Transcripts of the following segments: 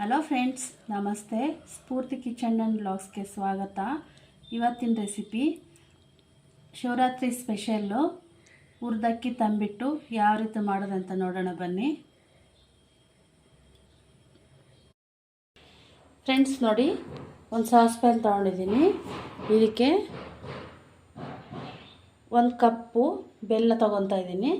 Hello friends, ನಮಸ್ತೆ. ಸ್ಫೂರ್ತಿ kitchen and ಬ್ಲಾಗ್ಸ್ಗೆ ಸ್ವಾಗತ. ಇವತ್ತಿನ ರೆಸಿಪಿ, ಶಿವರಾತ್ರಿ ಸ್ಪೆಷಲ್ಲು. ಹುರಿದಕ್ಕಿ ತಂಬಿಟ್ಟು ಯಾವ ರೀತಿ ಮಾಡೋದಂತ ನೋಡೋಣ ಬನ್ನಿ. ಫ್ರೆಂಡ್ಸ್, ನೋಡಿ, ಒಂದು ಸಾಸ್ ಪ್ಯಾನ್ ತೊಗೊಂಡಿದ್ದೀನಿ. ಇದಕ್ಕೆ ಒಂದು ಕಪ್ಪು ಬೆಲ್ಲ ತೊಗೊತಾ ಇದ್ದೀನಿ.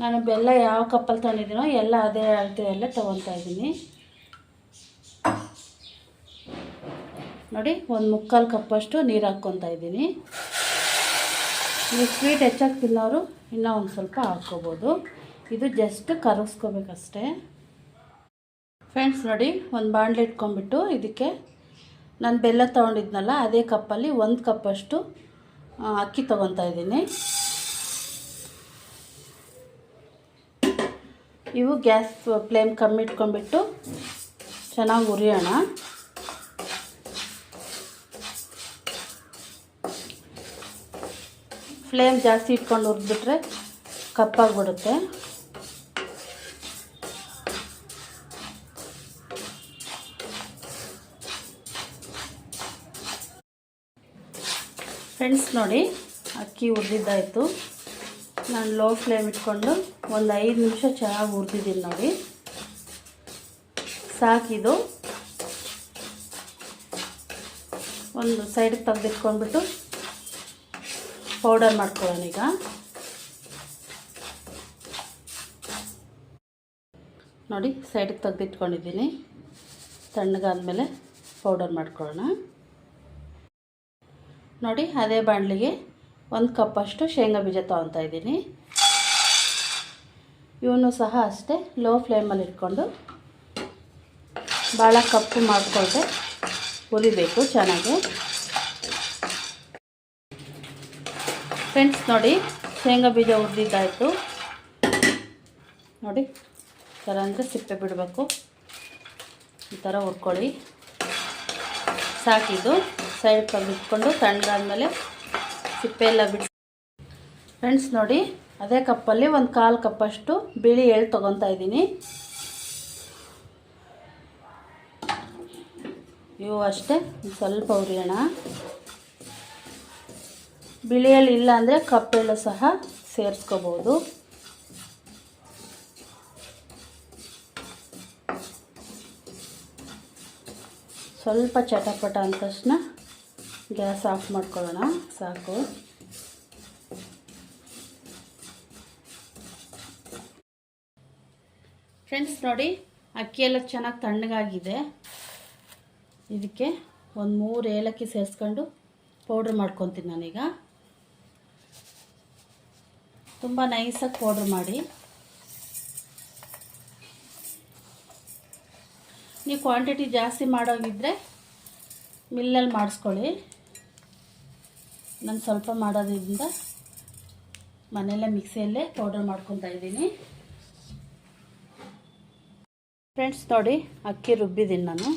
ನಾನು ಬೆಲ್ಲ ಯಾವ ಕಪ್ಪಲ್ಲಿ ತಂದಿದ್ದೀನೋ ಎಲ್ಲ ಅದೇ ಅಳತೆಯಲ್ಲೇ ತೊಗೊತಾ ಇದ್ದೀನಿ. ನೋಡಿ, ಒಂದು ಮುಕ್ಕಾಲು ಕಪ್ಪಷ್ಟು ನೀರು ಹಾಕ್ಕೊತಾ ಇದ್ದೀನಿ. ನೀವು ಸ್ವೀಟ್ ಹೆಚ್ಚಾಗಿ ತಿನ್ನೋರು ಇನ್ನೂ ಒಂದು ಸ್ವಲ್ಪ ಹಾಕ್ಕೋಬೋದು. ಇದು ಜಸ್ಟ್ ಕರಗಿಸ್ಕೋಬೇಕಷ್ಟೇ. ಫ್ರೆಂಡ್ಸ್, ನೋಡಿ, ಒಂದು ಬಾಣಲೆ ಇಟ್ಕೊಂಡ್ಬಿಟ್ಟು ಇದಕ್ಕೆ ನಾನು ಬೆಲ್ಲ ತೊಗೊಂಡಿದ್ನಲ್ಲ, ಅದೇ ಕಪ್ಪಲ್ಲಿ ಒಂದು ಕಪ್ಪಷ್ಟು ಅಕ್ಕಿ ತೊಗೊತಾ ಇದ್ದೀನಿ. ಇವು ಗ್ಯಾಸ್ ಫ್ಲೇಮ್ ಕಮ್ಮಿ ಇಟ್ಕೊಂಡ್ಬಿಟ್ಟು ಚೆನ್ನಾಗಿ ಉರಿಯೋಣ ಫ್ಲೇಮ್ ಜಾಸ್ತಿ ಇಟ್ಕೊಂಡು ಹುರಿದ್ಬಿಟ್ರೆ ಕಪ್ಪಾಗ್ಬಿಡುತ್ತೆ ಫ್ರೆಂಡ್ಸ್ ನೋಡಿ ಅಕ್ಕಿ ಹುರಿದಿದ್ದಾಯಿತು. ನಾನು ಲೋ ಫ್ಲೇಮ್ ಇಟ್ಕೊಂಡು ಒಂದು ಐದು ನಿಮಿಷ ಚೆನ್ನಾಗಿ ಹುರಿದಿದ್ದೀನಿ ನೋಡಿ. ಸಾಕಿದು ಒಂದು ಸೈಡಿಗೆ ತೆಗೆದಿಟ್ಕೊಂಡ್ಬಿಟ್ಟು ಪೌಡರ್ ಮಾಡ್ಕೊಳ್ಳೋಣ ಈಗ. ನೋಡಿ ಸೈಡಿಗೆ ತೆಗೆದಿಟ್ಕೊಂಡಿದ್ದೀನಿ. ತಣ್ಣಗಾದ್ಮೇಲೆ ಪೌಡರ್ ಮಾಡ್ಕೊಳ್ಳೋಣ. ನೋಡಿ, ಅದೇ ಬಾಣಲಿಗೆ ಒಂದು ಕಪ್ಪಷ್ಟು ಶೇಂಗಾ ಬೀಜ ತೊಗೊತಾ ಇದ್ದೀನಿ. ಇವನು ಸಹ ಅಷ್ಟೇ ಲೋ ಫ್ಲೇಮಲ್ಲಿ ಇಟ್ಕೊಂಡು ಭಾಳ ಕಪ್ಪು ಮಾಡಿಕೊಂಡೆ ಹುರಿಬೇಕು ಚೆನ್ನಾಗಿ. ಫ್ರೆಂಡ್ಸ್ ನೋಡಿ ಶೇಂಗಾ ಬೀಜ ಹುರಿದಿದ್ದಾಯಿತು. ನೋಡಿ ಥರ ಅಂದರೆ ಸಿಪ್ಪೆ ಬಿಡಬೇಕು. ಈ ಥರ ಹುರ್ಕೊಳ್ಳಿ. ಸಾಕಿದ್ದು ಸೈಡ್ ತೆಗೆದಿಟ್ಕೊಂಡು ತಣ್ಣಗಾದ್ಮೇಲೆ ಸಿಪ್ಪೆ ಎಲ್ಲ ಬಿಟ್ಟು. ಫ್ರೆಂಡ್ಸ್ ನೋಡಿ, ಅದೇ ಕಪ್ಪಲ್ಲಿ ಒಂದು ಕಾಲು ಕಪ್ಪಷ್ಟು ಬಿಳಿ ಎಳ್ ತೊಗೊತಾ ಇದ್ದೀನಿ. ಇವು ಅಷ್ಟೇ ಸ್ವಲ್ಪ ಉರಿಯೋಣ ಬಿಳಿ ಎಳ್ಳು ಇಲ್ಲ ಅಂದರೆ ಕಪ್ಪೆಳ್ಳು ಸಹ ಸೇರಿಸ್ಕೋಬೋದು. ಸ್ವಲ್ಪ ಚಟಪಟ ಅಂದ ತಕ್ಷಣ ಗ್ಯಾಸ್ ಆಫ್ ಮಾಡ್ಕೊಳ್ಳೋಣ, ಸಾಕು. ಫ್ರೆಂಡ್ಸ್ ನೋಡಿ, ಅಕ್ಕಿ ಎಲ್ಲ ಚೆನ್ನಾಗಿ ತಣ್ಣಗಾಗಿದೆ. ಇದಕ್ಕೆ ಒಂದು ಮೂರು ಏಲಕ್ಕಿ ಸೇರಿಸ್ಕೊಂಡು ಪೌಡ್ರ್ ಮಾಡ್ಕೊತೀನಿ ನಾನೀಗ. ತುಂಬ ನೈಸಾಗಿ ಪೌಡ್ರ್ ಮಾಡಿ. ನೀವು ಕ್ವಾಂಟಿಟಿ ಜಾಸ್ತಿ ಮಾಡೋಗಿದ್ರೆ ಮಿಲ್ಲಲ್ಲಿ ಮಾಡಿಸ್ಕೊಳ್ಳಿ. ನಾನು ಸ್ವಲ್ಪ ಮಾಡೋದ್ರಿಂದ ಮನೆಯಲ್ಲೇ ಮಿಕ್ಸಿಯಲ್ಲೇ ಪೌಡರ್ ಮಾಡ್ಕೊತಾ ಇದ್ದೀನಿ. ಫ್ರೆಂಡ್ಸ್ ನೋಡಿ, ಅಕ್ಕಿ ರುಬ್ಬಿದ್ದೀನಿ ನಾನು.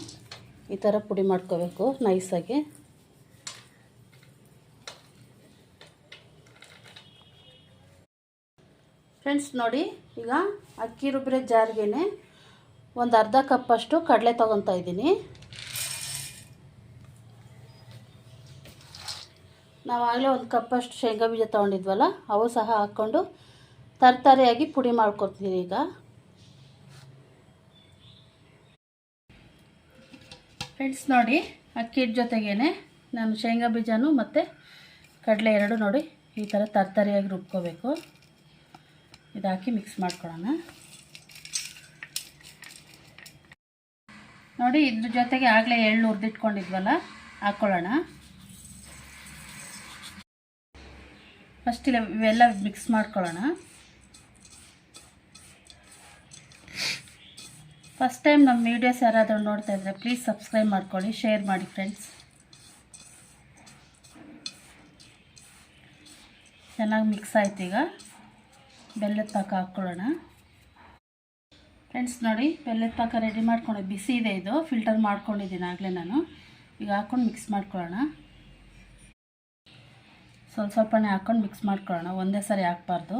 ಈ ಥರ ಪುಡಿ ಮಾಡ್ಕೋಬೇಕು ನೈಸಾಗಿ ಫ್ರೆಂಡ್ಸ್ ನೋಡಿ, ಈಗ ಅಕ್ಕಿ ರುಬ್ಬಿರೋ ಜಾರಿಗೆ ಒಂದು ಅರ್ಧ ಕಪ್ಪಷ್ಟು ಕಡಲೆ ತೊಗೊತಾ ಇದ್ದೀನಿ. ನಾವಾಗಲೇ ಒಂದು ಕಪ್ಪಷ್ಟು ಶೇಂಗಾ ಬೀಜ ತೊಗೊಂಡಿದ್ವಲ್ಲ, ಅವು ಸಹ ಹಾಕ್ಕೊಂಡು ತರತರಿಯಾಗಿ ಪುಡಿ ಮಾಡ್ಕೊತೀನಿ ಈಗ. ಫ್ರೆಂಡ್ಸ್ ನೋಡಿ ಅಕ್ಕಿ ಹಿಟ್ಟು ಜೊತೆಗೇ ನಾನು ಶೇಂಗಾ ಬೀಜನೂ ಮತ್ತು ಕಡಲೆ ಎರಡು ನೋಡಿ ಈ ಥರ ತರತರಿಯಾಗಿ ರುಬ್ಕೋಬೇಕು. ಇದು ಹಾಕಿ ಮಿಕ್ಸ್ ಮಾಡ್ಕೊಳ್ಳೋಣ. ನೋಡಿ, ಇದ್ರ ಜೊತೆಗೆ ಆಗಲೇ ಎಳ್ಳು ಹುರಿದಿಟ್ಕೊಂಡಿದ್ವಲ್ಲ, ಹಾಕ್ಕೊಳ್ಳೋಣ. ಫಸ್ಟ್ ಇಲ್ಲ, ಇವೆಲ್ಲ ಮಿಕ್ಸ್ ಮಾಡ್ಕೊಳ್ಳೋಣ. ಫಸ್ಟ್ ಟೈಮ್ ನಮ್ಮ ವೀಡಿಯೋಸ್ ಯಾರಾದರೂ ನೋಡ್ತಾ ಇದ್ದರೆ ಪ್ಲೀಸ್ ಸಬ್ಸ್ಕ್ರೈಬ್ ಮಾಡ್ಕೊಳ್ಳಿ ಶೇರ್ ಮಾಡಿ ಫ್ರೆಂಡ್ಸ್ ಚೆನ್ನಾಗಿ ಮಿಕ್ಸ್ ಆಯ್ತು ಈಗ. ಬೆಲ್ಲದ ಪಾಕ ಹಾಕ್ಕೊಳ್ಳೋಣ. ಫ್ರೆಂಡ್ಸ್ ನೋಡಿ, ಬೆಲ್ಲದ ಪಾಕ ರೆಡಿ ಮಾಡ್ಕೊಂಡು, ಬಿಸಿ ಇದೆ ಇದು. ಫಿಲ್ಟರ್ ಮಾಡ್ಕೊಂಡಿದ್ದೀನಿ ಆಗಲೇ ನಾನು. ಈಗ ಹಾಕ್ಕೊಂಡು ಮಿಕ್ಸ್ ಮಾಡ್ಕೊಳ್ಳೋಣ. ಸ್ವಲ್ಪ ಸ್ವಲ್ಪನೇ ಹಾಕ್ಕೊಂಡು ಮಿಕ್ಸ್ ಮಾಡ್ಕೊಳ್ಳೋಣ. ಒಂದೇ ಸರಿ ಹಾಕ್ಬಾರ್ದು.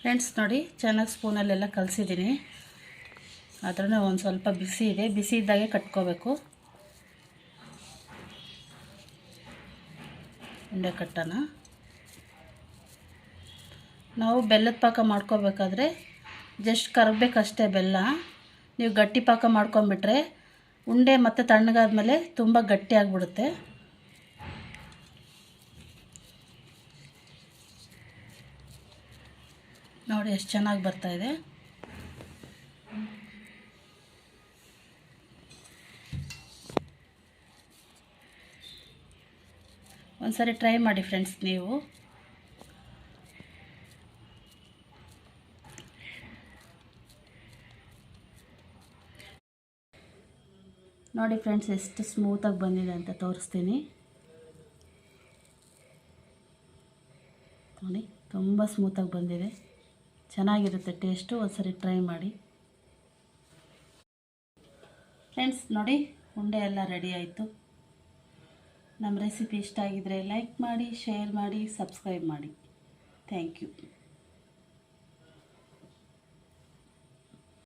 ಫ್ರೆಂಡ್ಸ್ ನೋಡಿ ಚೆನ್ನಾಗಿ ಸ್ಪೂನಲ್ಲೆಲ್ಲ ಕಲಸಿದ್ದೀನಿ. ಅದನ್ನು ಒಂದು ಸ್ವಲ್ಪ ಬಿಸಿ ಇದೆ. ಬಿಸಿ ಇದ್ದಾಗೆ ಕಟ್ಕೋಬೇಕು. ಉಂಡೆ ಕಟ್ಟನ. ನಾವು ಬೆಲ್ಲದ ಪಾಕ ಮಾಡ್ಕೋಬೇಕಾದ್ರೆ ಜಸ್ಟ್ ಕರಗಬೇಕಷ್ಟೇ ಬೆಲ್ಲ. ನೀವು ಗಟ್ಟಿ ಪಾಕ ಮಾಡ್ಕೊಂಬಿಟ್ರೆ ಉಂಡೆ ಮತ್ತು ತಣ್ಣಗಾದ್ಮೇಲೆ ತುಂಬ ಗಟ್ಟಿ ಆಗಿಬಿಡುತ್ತೆ. ನೋಡಿ, ಎಷ್ಟು ಚೆನ್ನಾಗಿ ಬರ್ತಾ ಒಂದ್ಸರಿ ಟ್ರೈ ಮಾಡಿ ಫ್ರೆಂಡ್ಸ್ ನೀವು. ನೋಡಿ ಫ್ರೆಂಡ್ಸ್, ಎಷ್ಟು ಸ್ಮೂತಾಗಿ ಬಂದಿದೆ ಅಂತ ತೋರಿಸ್ತೀನಿ. ನೋಡಿ, ತುಂಬ ಸ್ಮೂತಾಗಿ ಬಂದಿದೆ. ಚೆನ್ನಾಗಿರುತ್ತೆ ಟೇಸ್ಟು ಒಂದ್ಸರಿ ಟ್ರೈ ಮಾಡಿ. ಫ್ರೆಂಡ್ಸ್, ನೋಡಿ, ಉಂಡೆ ಎಲ್ಲ ರೆಡಿ ಆಯಿತು. ನಮ್ಮ ರೆಸಿಪಿ ಇಷ್ಟ ಆಗಿದ್ದರೆ ಲೈಕ್ ಮಾಡಿ ಶೇರ್ ಮಾಡಿ ಸಬ್ಸ್ಕ್ರೈಬ್ ಮಾಡಿ. Thank you